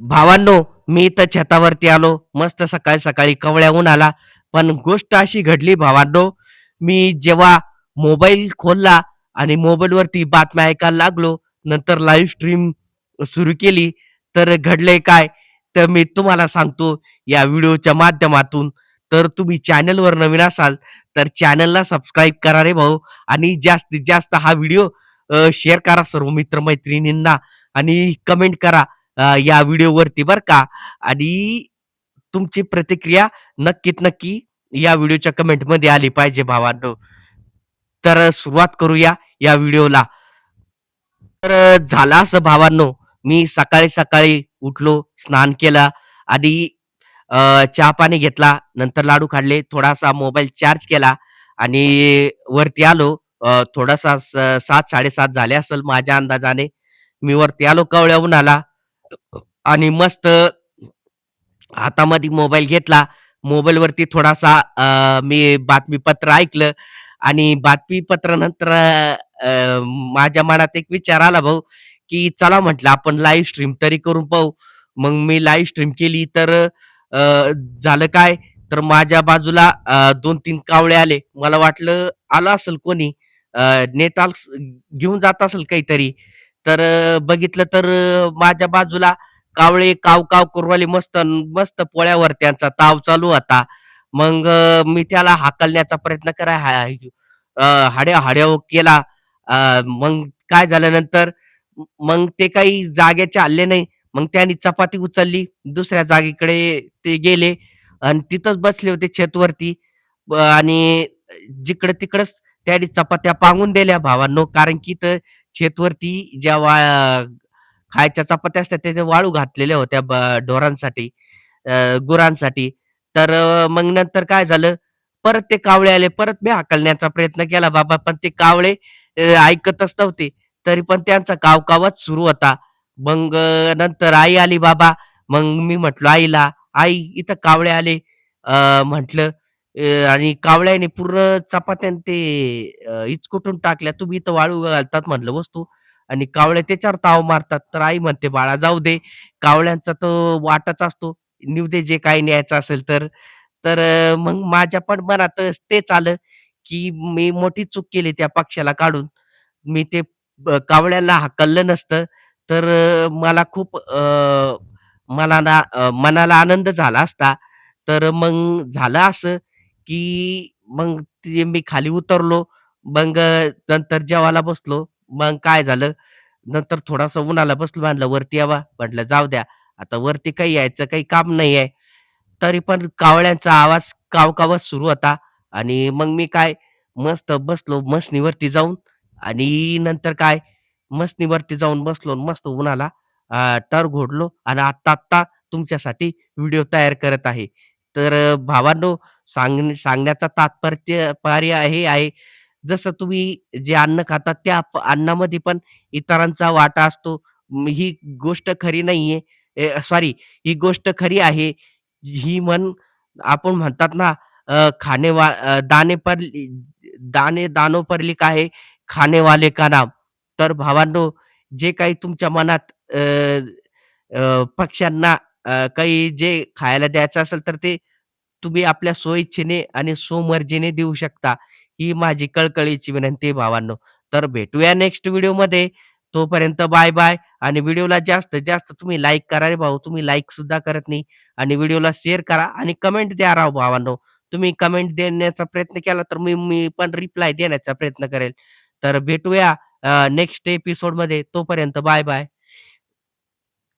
भावांनो, मी इथं छतावरती आलो. मस्त सकाळी-सकाळी कवळ्याहून आला पण गोष्ट अशी घडली भावांनो, मी जेव्हा मोबाईल खोलला आणि मोबाईलवरती बातम्या ऐकायला लागलो, नंतर लाईव्ह स्ट्रीम सुरू केली, तर घडलंय काय? तर मी तुम्हाला सांगतो या व्हिडिओच्या माध्यमातून. तर तुम्ही चॅनलवर नवीन असाल, तर चॅनलला सबस्क्राईब करा रे भाऊ आणि जास्तीत जास्त हा व्हिडिओ शेअर करा सर्व मित्र-मैत्रिणींना आणि कमेंट करा अ, या व्हिडिओवरती बरं का आणि तुमची प्रतिक्रिया नक्कीच नक्की या व्हिडिओच्या कमेंटमध्ये आली पाहिजे भावांनो. तर अ, सुरुवात करूया या व्हिडिओला. तर अ, झालं असं भावांनो, मी सकाळी-सकाळी उठलो, स्नान केलं आणि अ, चहा-पाणी घेतला. नंतर लाडू खाल्ले, थोडासा मोबाईल चार्ज केला आणि वरती आलो. अ, थोडासा स 7:00-7:30 झाले असेल माझ्या अंदाजाने. मी वरती आलो कवळ्या उन्हाला आणि मस्त हातामध्ये मोबाईल घेतला. मोबाईलवरती थोडासा अ, मी बातमीपत्र ऐकलं आणि बातमीपत्र नंतर अ, माझ्या मनात एक विचार आला भाऊ, की चला म्हटलं आपण लाईव्ह स्ट्रीम तरी करून पाहू. मग मी लाईव्ह स्ट्रीम केली तर अ, झालं काय, तर माझ्या बाजूला अ, 2-3 कावळे आले. मला वाटलं आलं असेल कोणी अ, घेऊन जात असेल काहीतरी. तर अ, बघितलं तर अ, माझ्या बाजूला कावळे काव-काव करू राहिले मस्त मस्त पोळ्यावर त्यांचा ताव चालू होता. मग अ, मी त्याला हाकलण्याचा प्रयत्न करा हा अ, हाड्याव-हाड्याव हो केला. अ, मग काय झालं नंतर मग ते काही जागेचे हलले नाही. मग त्यांनी चपाती उचलली, दुसऱ्या जागेकडे ते गेले आणि तिथंच बसले होते छतवरती ब आणि जिकडं-तिकडंच त्यांनी चपात्या पांगून दिल्या भावांनो. कारण की इथं शेतवरती ज्या वा खायच्या चपात्या असतात त्याचे वाळू घातलेल्या होत्या ब ढोरांसाठी, गुरांसाठी. तर मग नंतर काय झालं, परत ते कावळे आले. परत मी हाकलण्याचा प्रयत्न केला बाबा, पण ते कावळे ऐकतच नव्हते. तरी पण त्यांचा कावकावच सुरू होता. मग नंतर आई आली बाबा. मग मी म्हटलं आईला, "आई इथं कावळे आले." म्हटलं आणि कावळ्याने पूर्ण चपात्या ते अ, टाकल्या. तुम्ही इथं वाळू घालतात म्हटलं वस्तू आणि कावळ्या त्याच्यावर ताव मारतात. तर आई म्हणते, "बाळा जाऊ दे, कावळ्यांचा तो वाटाच असतो. नेऊ दे जे काही न्यायचं असेल तर." तर अ, मग माझ्या पण मनात तेच आलं, की मी मोठी चूक केली त्या पक्ष्याला काढून. मी ते ब कावळ्याला हाकललं नसतं, तर अ, मला खूप अ, मला ना अ, मनाला आनंद झाला असता. तर मग झालं असं, की मग ते मी खाली उतरलो. मग अ, नंतर जेवायला बसलो. मग काय झालं, नंतर थोडासा उन्हाला बसलो. म्हणलं वरती यावा. म्हटलं जाऊ द्या, आता वरती काही यायचं काही काम नाही आहे. तरी पण कावळ्यांचा आवाज कावकावच सुरू होता आणि मग मी काय मस्त बसलो मशनीवरती जाऊन आणि नंतर काय मशनीवरती जाऊन बसलो आणि मस्त उन्हाला अ, टर घोडलो आणि आत्ता-आत्ता तुमच्यासाठी व्हिडिओ तयार करत आहे. तर अ, भावांनो सांग सांगण्याचा तात्पर्य पर्य हे आहे, जसं तुम्ही जे अन्न खातात त्या प अन्नामध्ये पण इतरांचा वाटा असतो. म, ही गोष्ट खरी नाहीये. सॉरी ही गोष्ट खरी आहे. ही म्हण आपण म्हणतात ना अ, खाने वा अ, दाने पर दाने दानो पर लिखा है, खाने वाले का नाम. तर भावांनो, जे काही तुमच्या मनात अ, अ, पक्ष्यांना अ, काही जे खायला द्यायचं असेल, तर ते तुम्ही आपल्या स्वइच्छेने आणि स्वमर्जीने देऊ शकता. ही माझी कळकळीची विनंती आहे भावांनो. तर भेटूया नेक्स्ट व्हिडिओमध्ये. तोपर्यंत बाय-बाय आणि व्हिडिओला जास्तीत जास्त तुम्ही लाईक करा रे भाऊ. तुम्ही लाईक सुद्धा करत नाही आणि व्हिडिओला शेअर करा आणि कमेंट द्या राव भावांनो. तुम्ही कमेंट देण्याचा प्रयत्न केला, तर मी मी पण रिप्लाय देण्याचा प्रयत्न करेल. तर भेटूया नेक्स्ट एपिसोडमध्ये. तोपर्यंत बाय-बाय.